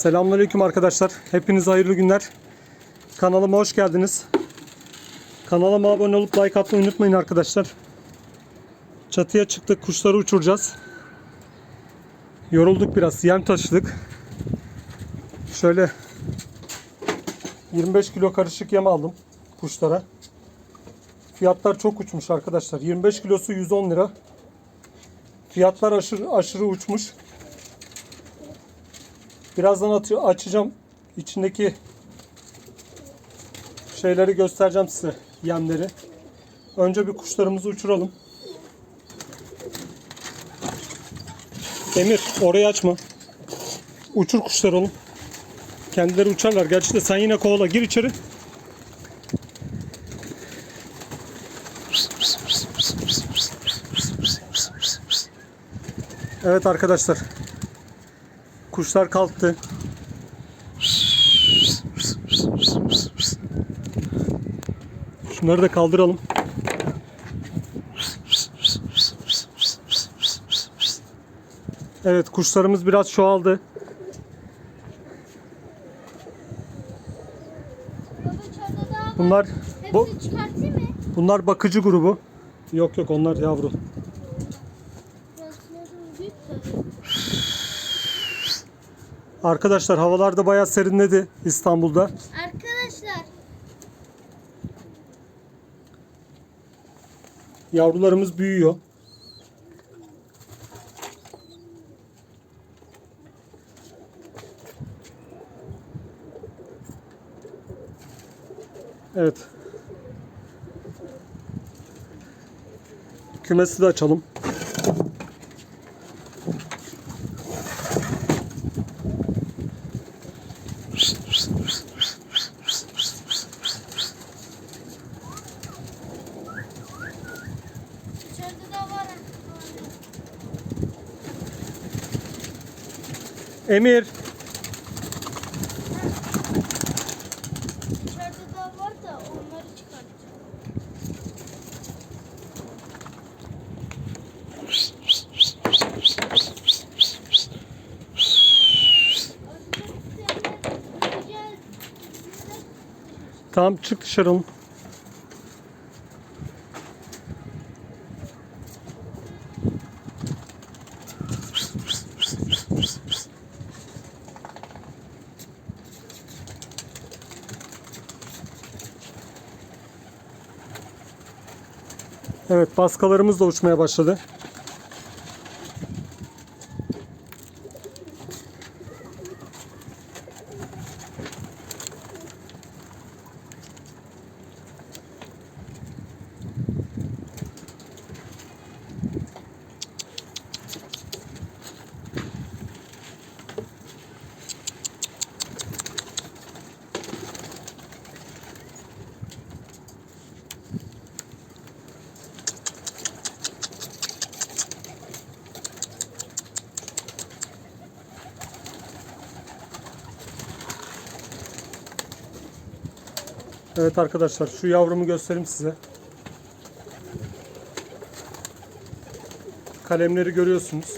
Selamünaleyküm arkadaşlar. Hepiniz hayırlı günler. Kanalıma hoş geldiniz. Kanalıma abone olup like atmayı unutmayın arkadaşlar. Çatıya çıktık. Kuşları uçuracağız. Yorulduk biraz. Yem taşıdık. Şöyle 25 kilo karışık yem aldım kuşlara. Fiyatlar çok uçmuş arkadaşlar. 25 kilosu 110 lira. Fiyatlar aşırı aşırı uçmuş. Birazdan atı- açacağım. İçindeki şeyleri göstereceğim size. Yemleri. Önce bir kuşlarımızı uçuralım. Emir orayı açma. Uçur kuşlar oğlum. Kendileri uçarlar. Gerçi de sen yine kovala. Gir içeri. Evet arkadaşlar. Kuşlar kalktı. Şunları da kaldıralım. Evet kuşlarımız biraz çoğaldı. Bunlar bu bunlar bakıcı grubu. Yok yok onlar yavru. Arkadaşlar havalarda bayağı serinledi İstanbul'da. Arkadaşlar Yavrularımız büyüyor. Evet. Kümesi de açalım. Emir, tamam çık dışarı oğlum. Evet baskalarımız da uçmaya başladı. Evet arkadaşlar şu yavrumu göstereyim size. Kalemleri görüyorsunuz.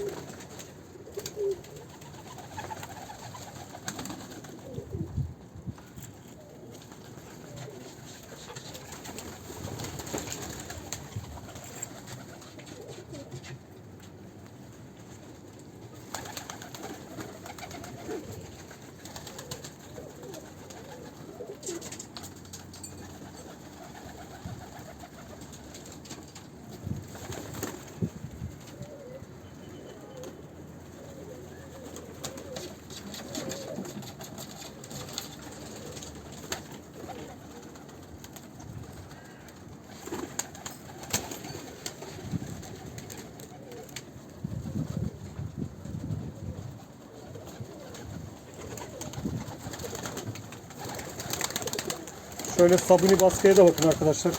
Şöyle sabuni baskıya da bakın arkadaşlar.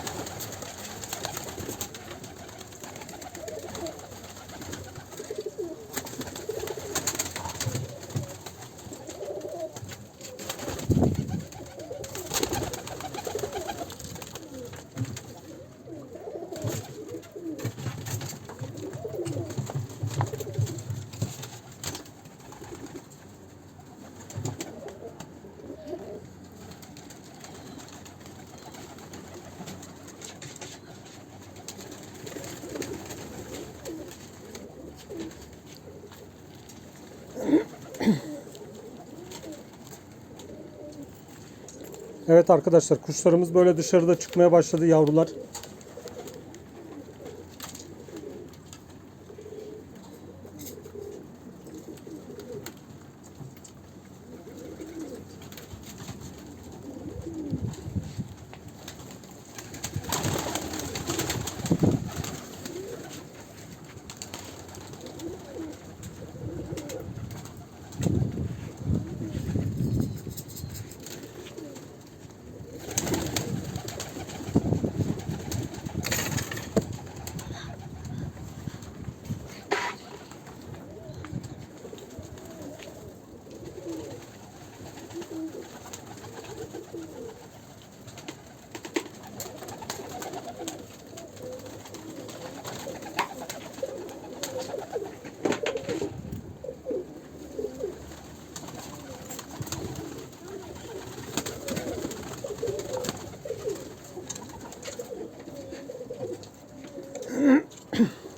Evet arkadaşlar kuşlarımız böyle dışarıda çıkmaya başladı yavrular.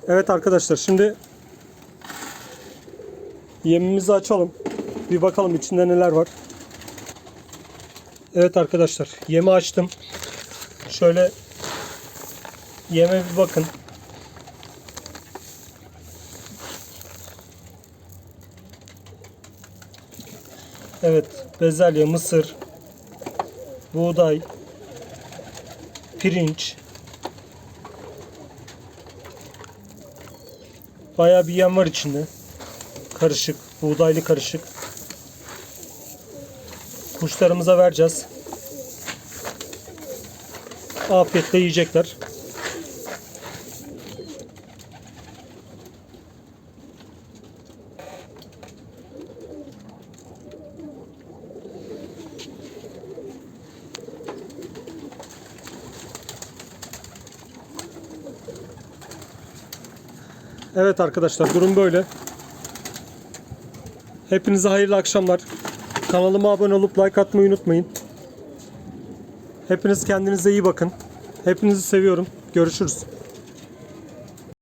Evet arkadaşlar şimdi yemimizi açalım. Bir bakalım içinde neler var. Evet arkadaşlar yemi açtım. Şöyle yeme bir bakın. Evet bezelye, mısır, buğday, pirinç, Bayağı bir yem var içinde. Karışık, buğdaylı karışık. Kuşlarımıza vereceğiz. Afiyetle yiyecekler. Evet arkadaşlar durum böyle. Hepinize hayırlı akşamlar. Kanalıma abone olup like atmayı unutmayın. Hepiniz kendinize iyi bakın. Hepinizi seviyorum. Görüşürüz.